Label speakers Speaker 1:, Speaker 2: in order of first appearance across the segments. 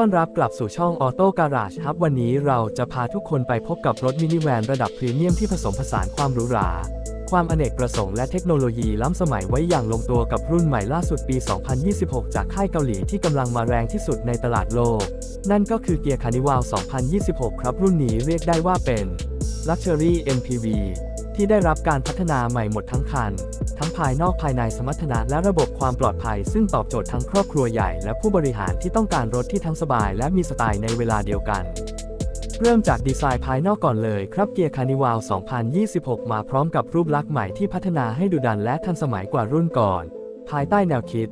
Speaker 1: ต้อนรับกลับสู่ช่อง Auto Garage ครับ วันนี้เราจะพาทุกคนไปพบกับรถมินิแวนระดับพรีเมียมที่ผสมผสานความหรูหรา ความอเนกประสงค์และเทคโนโลยีล้ำสมัยไว้อย่างลงตัวกับรุ่นใหม่ล่าสุดปี 2026 จากค่ายเกาหลีที่กำลังมาแรงที่สุดในตลาดโลก นั่นก็คือเกียร์คานิวาล2026 ครับรุ่นนี้เรียกได้ว่าเป็น Luxury MPV ที่ได้รับการพัฒนาใหม่หมดทั้งคัน ทั้งภายนอกภายในสมรรถนะและระบบความปลอดภัย ซึ่งตอบโจทย์ทั้งครอบครัวใหญ่และผู้บริหารที่ต้องการรถที่ทั้งสบายและมีสไตล์ในเวลาเดียวกัน เริ่มจากดีไซน์ภายนอกก่อนเลยครับเกียร์คานิวาล2026 มาพร้อมกับรูปลักษณ์ใหม่ที่พัฒนาให้ดุดันและทันสมัยกว่ารุ่นก่อน ภายใต้แนวคิด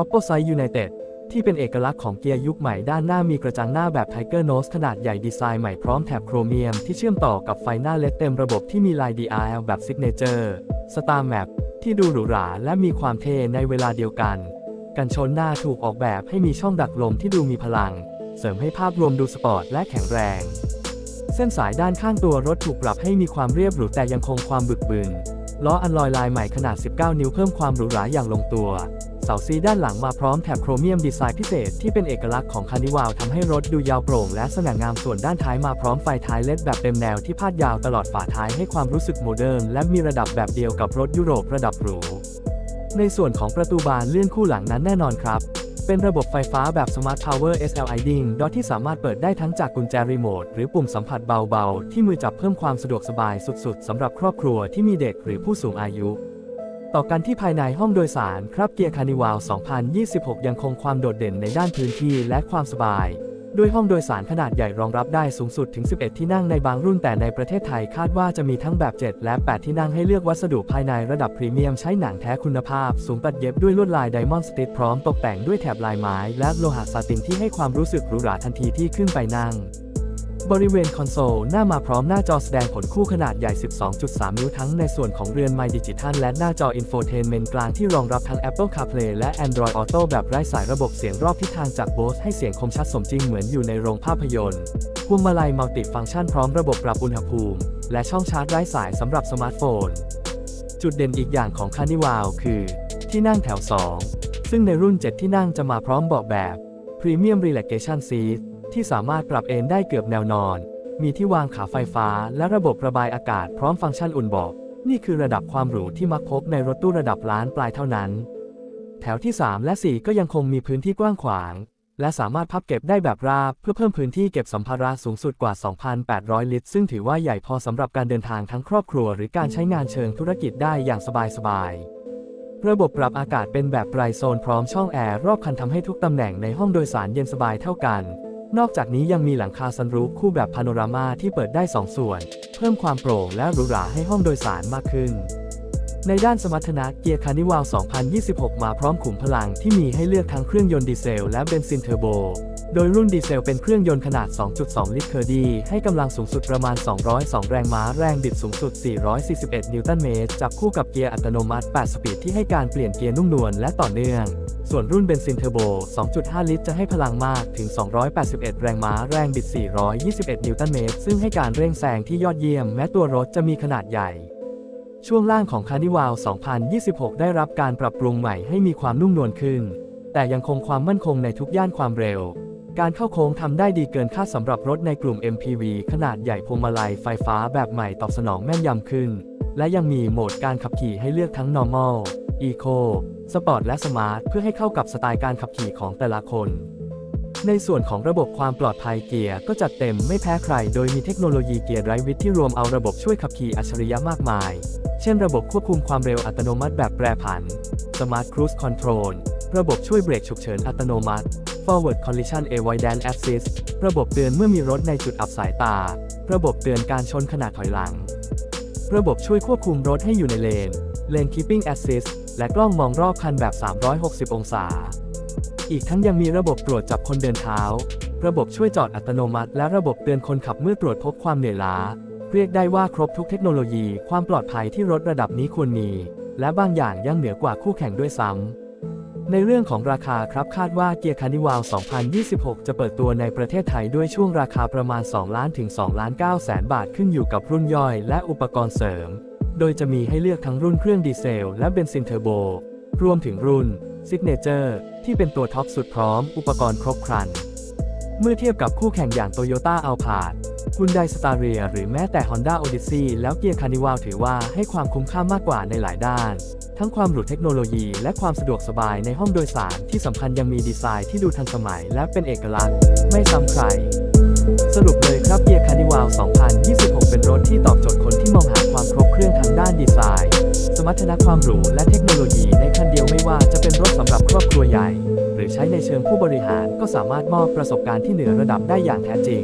Speaker 1: Opposite United ที่เป็นเอกลักษณ์ของเกียร์ยุคใหม่ด้านหน้ามีกระจังหน้าแบบ Tiger Nose ขนาดใหญ่ดีไซน์ใหม่พร้อมแถบโครเมียมที่เชื่อมต่อกับไฟหน้าเลดเต็มระบบที่มีลาย DRL แบบ Signature Star Map ที่ดูหรูหราและมีความเท่ในเวลาเดียวกัน กันชนหน้าถูกออกแบบให้มีช่องดักลมที่ดูมีพลัง เสริมให้ภาพรวมดูสปอร์ตและแข็งแรง เส้นสายด้านข้างตัวรถถูกปรับให้มีความเรียบหรูแต่ยังคงความบึกบึนล้ออันลอยลายใหม่ขนาด 19 นิ้วเพิ่มความหรูหราอย่างลงตัว เสาซีด้านหลังมาพร้อมแถบโครเมียมดีไซน์พิเศษที่เป็นเอกลักษณ์ของคานิวาลทำให้รถดูยาวโปร่งและสง่างามส่วนด้านท้ายมาพร้อมไฟท้ายเลดแบบเต็มแนวที่พาดยาวตลอดฝาท้ายให้ความรู้สึกโมเดิร์นและมีระดับแบบเดียวกับรถยุโรประดับหรู ในส่วนของประตูบานเลื่อนคู่หลังนั้นแน่นอนครับ เป็นระบบไฟฟ้าแบบ Smart Power SLIDing ดอที่สามารถเปิดได้ทั้งจากกุญแจรีโมทหรือปุ่มสัมผัสเบาๆ ที่มือจับเพิ่มความสะดวกสบายสุดๆสำหรับครอบครัวที่มีเด็กหรือผู้สูงอายุ ต่อกันที่ภายในห้องโดยสารครับเกียร์คานิวาล2026 ยังคงความโดดเด่นในด้านพื้นที่และความสบายด้วยห้องโดยสารขนาดใหญ่รองรับได้สูงสุดถึง 11 ที่นั่งในบางรุ่นแต่ในประเทศไทยคาดว่าจะมีทั้งแบบ 7 และ 8 ที่นั่งให้เลือกวัสดุภายในระดับพรีเมียมใช้หนังแท้คุณภาพ สูงตัดเย็บด้วยลวดลายไดมอนด์สติทพร้อมตกแต่งด้วยแถบลายไม้ และโลหะซาตินที่ให้ความรู้สึกหรูหราทันทีที่ขึ้นไปนั่ง บริเวณคอนโซลหน้ามาพร้อมหน้าจอแสดงผลคู่ขนาดใหญ่ 12.3 นิ้วทั้งในส่วนของเรือน My Digital และหน้าจอ Infotainment กลางที่รองรับทั้ง Apple CarPlay และ Android Auto แบบไร้สายระบบเสียงรอบทิศทางจาก Bose ให้เสียงคมชัดสมจริงเหมือนอยู่ในโรงภาพยนตร์พวงมาลัยมัลติฟังก์ชันพร้อมระบบปรับอุณหภูมิ และช่องชาร์จไร้สายสำหรับสมาร์ทโฟน จุดเด่นอีกอย่างของคานิวาลคือ ที่นั่งแถว 2 ซึ่งในรุ่น 7 ที่นั่งจะมาพร้อมเบาะแบบ Premium Relaxation Seat ที่สามารถปรับเอนได้เกือบแนวนอน มีที่วางขาไฟฟ้าและระบบระบายอากาศพร้อมฟังก์ชันอุ่นเบาะนี่คือระดับความหรูที่มักพบในรถตู้ระดับล้านปลายเท่านั้น แถวที่ 3 และ 4 ก็ยังคงมีพื้นที่กว้างขวาง และสามารถพับเก็บได้แบบราบเพื่อเพิ่มพื้นที่เก็บสัมภาระสูงสุดกว่า 2,800 ลิตร ซึ่งถือว่าใหญ่พอสำหรับการเดินทางทั้งครอบครัว หรือการใช้งานเชิงธุรกิจได้อย่างสบายๆระบบปรับอากาศเป็นแบบไบรโซนพร้อมช่องแอร์รอบคันทำให้ทุกตำแหน่งในห้องโดยสารเย็นสบายเท่ากัน นอกจากนี้ยังมีหลังคาซันรูฟคู่แบบพาโนรามาที่เปิดได้ 2 ส่วน เพิ่มความโปร่งและหรูหราให้ห้องโดยสารมากขึ้น ในด้านสมรรถนะเกียร์คานิวาล2026 มาพร้อมขุมพลังที่มีให้เลือกทั้งเครื่องยนต์ดีเซลและเบนซินเทอร์โบ โดยรุ่นดีเซลเป็นเครื่องยนต์ขนาด 2.2 ลิตรเคอร์ดี ให้กำลังสูงสุดประมาณ 202 แรงม้า แรงบิดสูงสุด 441 นิวตันเมตร จับคู่กับเกียร์อัตโนมัติ 8 สปีดที่ให้การเปลี่ยนเกียร์นุ่มนวลและต่อเนื่อง ส่วนรุ่นเบนซินเทอร์โบ 2.5 ลิตรจะให้พลังมากถึง 281 แรงม้า แรงบิด 421 นิวตันเมตร ซึ่งให้การเร่งแซงที่ยอดเยี่ยม แม้ตัวรถจะมีขนาดใหญ่ช่วงล่างของคานิวาล2026 ได้รับการปรับปรุงใหม่ให้มีความนุ่มนวลขึ้น แต่ยังคงความมั่นคงในทุกย่านความเร็ว การเข้าโค้งทำได้ดีเกินคาดสำหรับรถในกลุ่ม MPV ขนาดใหญ่พวงมาลัยไฟฟ้าแบบใหม่ตอบสนองแม่นยำขึ้น และยังมีโหมดการขับขี่ให้เลือกทั้ง Normal Eco Sport และ Smart เพื่อให้เข้ากับสไตล์การขับขี่ของแต่ละคน ในส่วนของระบบความปลอดภัยเกียร์ก็จัดเต็มไม่แพ้ใคร โดยมีเทคโนโลยีเกียร์ไรวิทที่รวมเอาระบบช่วยขับขี่อัจฉริยะมากมาย เช่นระบบควบคุมความเร็วอัตโนมัติแบบแปรผัน Smart Cruise Control ระบบช่วยเบรกฉุกเฉินอัตโนมัติ Forward Collision Avoidance Assist ระบบเตือนเมื่อมีรถในจุดอับสายตา ระบบเตือนการชนขณะถอยหลัง ระบบช่วยควบคุมรถให้อยู่ในเลน Lane Keeping Assist และกล้องมองรอบคันแบบ 360 องศา อีกทั้งยังมีระบบตรวจจับคนเดินเท้า ระบบช่วยจอดอัตโนมัติ และระบบเตือนคนขับเมื่อตรวจพบความเหนื่อยล้า เรียกได้ว่าครบทุกเทคโนโลยีความปลอดภัยที่รถระดับนี้ควรมี และบางอย่างยังเหนือกว่าคู่แข่งด้วยซ้ำ ในเรื่องของราคาครับคาดว่าเกียร์คานิวาล2026 จะเปิดตัวในประเทศไทยด้วยช่วงราคาประมาณ 2 ล้านถึง2ล้าน9แสนบาทขึ้นอยู่กับรุ่นย่อยและอุปกรณ์เสริม โดยจะมีให้เลือกทั้งรุ่นเครื่องดีเซลและเบนซินเทอร์โบ รวมถึงรุ่นซิกเนเจอร์ที่เป็นตัวท็อปสุดพร้อมอุปกรณ์ครบครัน เมื่อเทียบกับคู่แข่งอย่าง Toyota Alphard Hyundai Staria หรือแม้แต่ Honda Odyssey แล้วเกียร์ Carnival ถือว่าให้ความคุ้มค่ามากกว่าในหลายด้าน ทั้งความหรูเทคโนโลยีและความสะดวกสบายในห้องโดยสารที่สำคัญยังมีดีไซน์ที่ดูทันสมัยและเป็นเอกลักษณ์ ไม่ซ้ำใคร สรุปเลยครับเกียร์ Carnival 2026 เป็นรถที่ตอบโจทย์คนที่มองหาความครบเครื่องทางด้านดีไซน์ สมรรถนะความหรูและเทคโนโลยีในคันเดียวไม่ว่าจะเป็นรถสำหรับครอบครัวใหญ่ หรือใช้ในเชิงผู้บริหารก็สามารถมอบประสบการณ์ที่เหนือระดับได้อย่างแท้จริง